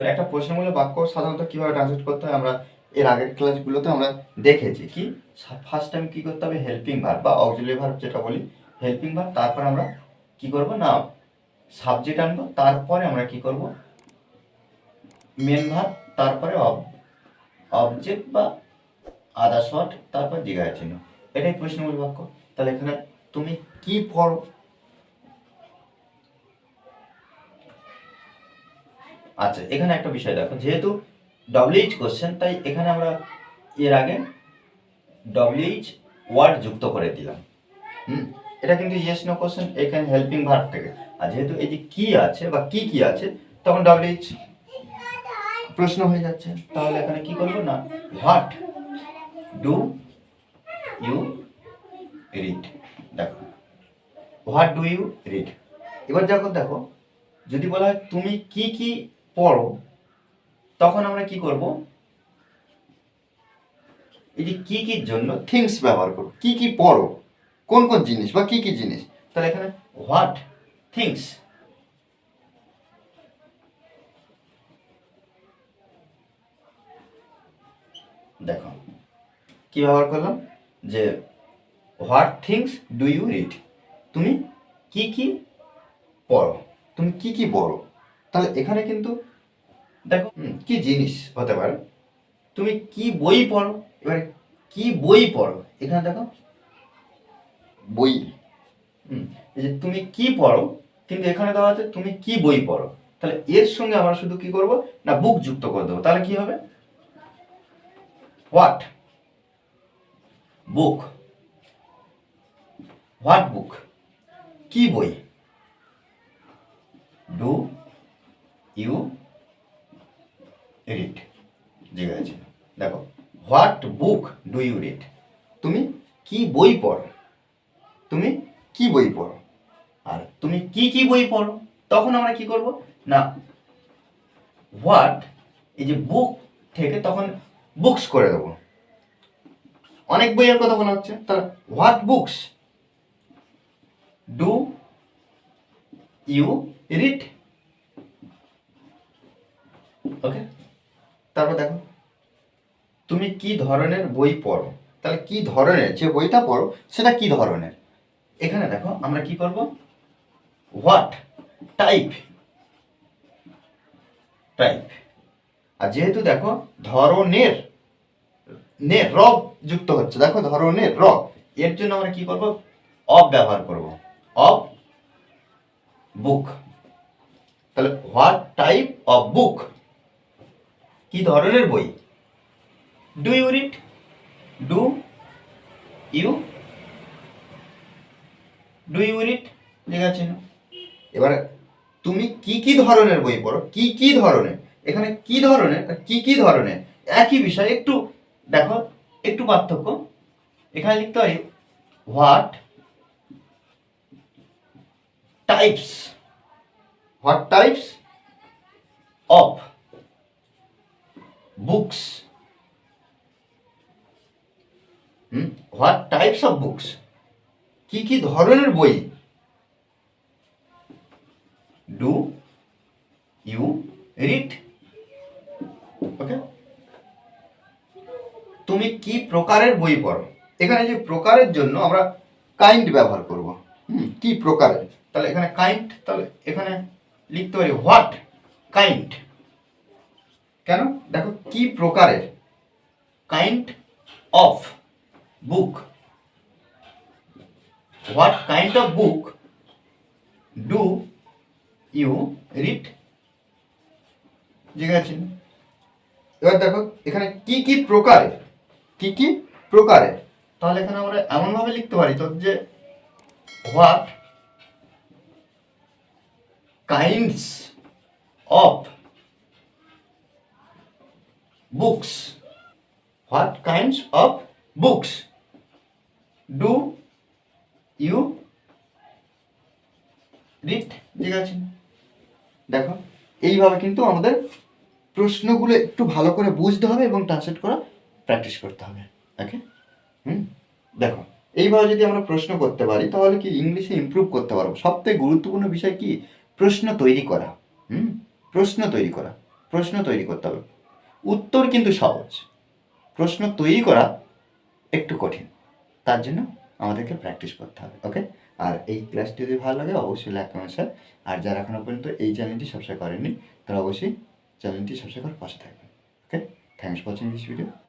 একটা প্রশ্নমূলক বাক্য সাধারণত কীভাবে ট্রান্সলেট করতে হয় আমরা এর আগের ক্লাসগুলোতে আমরা দেখেছি কি ফার্স্ট টাইম কি করতে হবে? হেল্পিং ভার্ব বা অক্সিলারি ভার্ব যেটা বলি হেল্পিং ভার্ব তারপর আমরা কি করব? না সাবজেক্ট আনব, তারপরে আমরা কি করব? মেন ভার্ব তারপরে অবজেক্ট বা আদার শর্ট তারপর জিজ্ঞাসা চিহ্ন। এটাই প্রশ্নমূলক বাক্য। তাহলে এখানে তুমি কি পড়ো? আচ্ছা এখানে একটা বিষয় দেখো, যেহেতু ডব্লিউএইচ কোশ্চেন তাই এখানে আমরা এর আগে ডব্লিউএইচ ওয়ার্ড যুক্ত করে দিলাম। হুম? এটা কিন্তু ইয়েস নো কোশ্চেন এখানে হেল্পিং ভার্ব থেকে। আর যেহেতু এই যে কি আছে বা কি কি আছে, তখন ডব্লিউএইচ প্রশ্ন হয়ে যাচ্ছে। তাহলে এখানে কি করব না? হোয়াট ডু ইউ রিড দেখো হোয়াট ডু ইউ রিড এবার দেখো দেখো, যদি বলা হয় তুমি কি কি পড়ো, তখন আমরা কি করব? এই যে কি কির জন্য থিংস ব্যবহার করব, কি কি পড়ো, কোন কোন জিনিস বা কি কি জিনিস, তাহলে এখানে হোয়াট থিংস দেখো, কি ব্যবহার করলাম? যে what things do you read তুমি কি কি পড়ো, তুমি কি কি পড়ো, তাহলে এখানে কিন্তু দেখো কি জিনিস হতে পারে? তুমি কি বই পড়ো? এবারে কি বই পড়ো? এখানে দেখো, বই। যে তুমি কি পড়ো, কিন্তু এখানে দেওয়া আছে তুমি কি বই পড়ো। তাহলে এর সঙ্গে আমরা শুধু কি করব? না, বুক যুক্ত করে দেবো। তাহলে কি হবে? হোয়াট বুক হোয়াট বুক কি বই? ডু ইউ রিড জিজ্ঞাসা ছিল দেখো what book do you read তুমি কি বই পড়ো? তুমি কি বই পড়ো? আর তুমি কি কি বই পড়ো? তখন আমরা কি করব? না হোয়াট এই যে বুক থেকে তখন বুকস করে দেবো। অনেক বইয়ের কথা বলা হচ্ছে, তাহলে what books do you read okay তারপর দেখো। তুমি কি ধরনের বই পড়ো? তাহলে কি ধরনের? যে বইটা পড়ো, সেটা কি ধরনের? এখানে দেখো আমরা কি করব? হোয়াট টাইপ টাইপ আর যেহেতু দেখো ধরনের, নে র যুক্ত হচ্ছে। দেখো ধরনের র এর জন্য আমরা কি করব? অফ ব্যবহার করব। অফ বুক তাহলে হোয়াট টাইপ অফ বুক কি ধরনের বই? Do you read do you do you read ঠিক আছে না এবারে তুমি কি কি ধরনের বই পড়ো? কি কি ধরনের? এখানে কি ধরনের কি কি ধরনের? একই বিষয় একটু দেখো, একটু পার্থক্য। এখানে লিখতে হয় what types what types of books what types of books কি কি ধরনের বই? ডু ইউ রিড ওকে তুমি কি প্রকারের বই পড়ো? এখানে যে প্রকারের জন্য আমরা কাইন্ড ব্যবহার করব। হুম, কি প্রকারের? তাহলে এখানে কাইন্ড তাহলে এখানে লিখতে পারি হোয়াট কাইন্ড কেন? দেখো কি প্রকারের? Kind of book what kind of book do you read জিজ্ঞাসা এবার দেখো, এখানে কি কি প্রকারের? কি কি প্রকারের? তাহলে এখানে আমরা এমনভাবে লিখতে পারি তো যে what kinds of books what kinds of books do you read ঠিক আছে দেখো, এইভাবে কিন্তু আমাদের প্রশ্নগুলো একটু ভালো করে বুঝতে হবে এবং ট্রান্সলেট করা প্র্যাকটিস করতে হবে। ওকে হুম? দেখো, এইভাবে যদি আমরা প্রশ্ন করতে পারি, তাহলে কি ইংলিশে ইমপ্রুভ করতে পারব? সবথেকে গুরুত্বপূর্ণ বিষয় কি? প্রশ্ন তৈরি করা। হুম? প্রশ্ন তৈরি করা। প্রশ্ন তৈরি করতে হবে। উত্তর কিন্তু সহজ। প্রশ্ন তৈরি করা একটু কঠিন। তার জন্য আমাদেরকে প্র্যাকটিস করতে হবে ওকে আর এই ক্লাসটি যদি ভালো লাগে, অবশ্যই লাইক কমেন্ট শেয়ার আর যারা এখনও পর্যন্ত এই চ্যানেলটি সাবস্ক্রাইব করেননি, তারা অবশ্যই চ্যানেলটি সাবস্ক্রাইব করে পাশে থাকবেন okay thanks for watching this video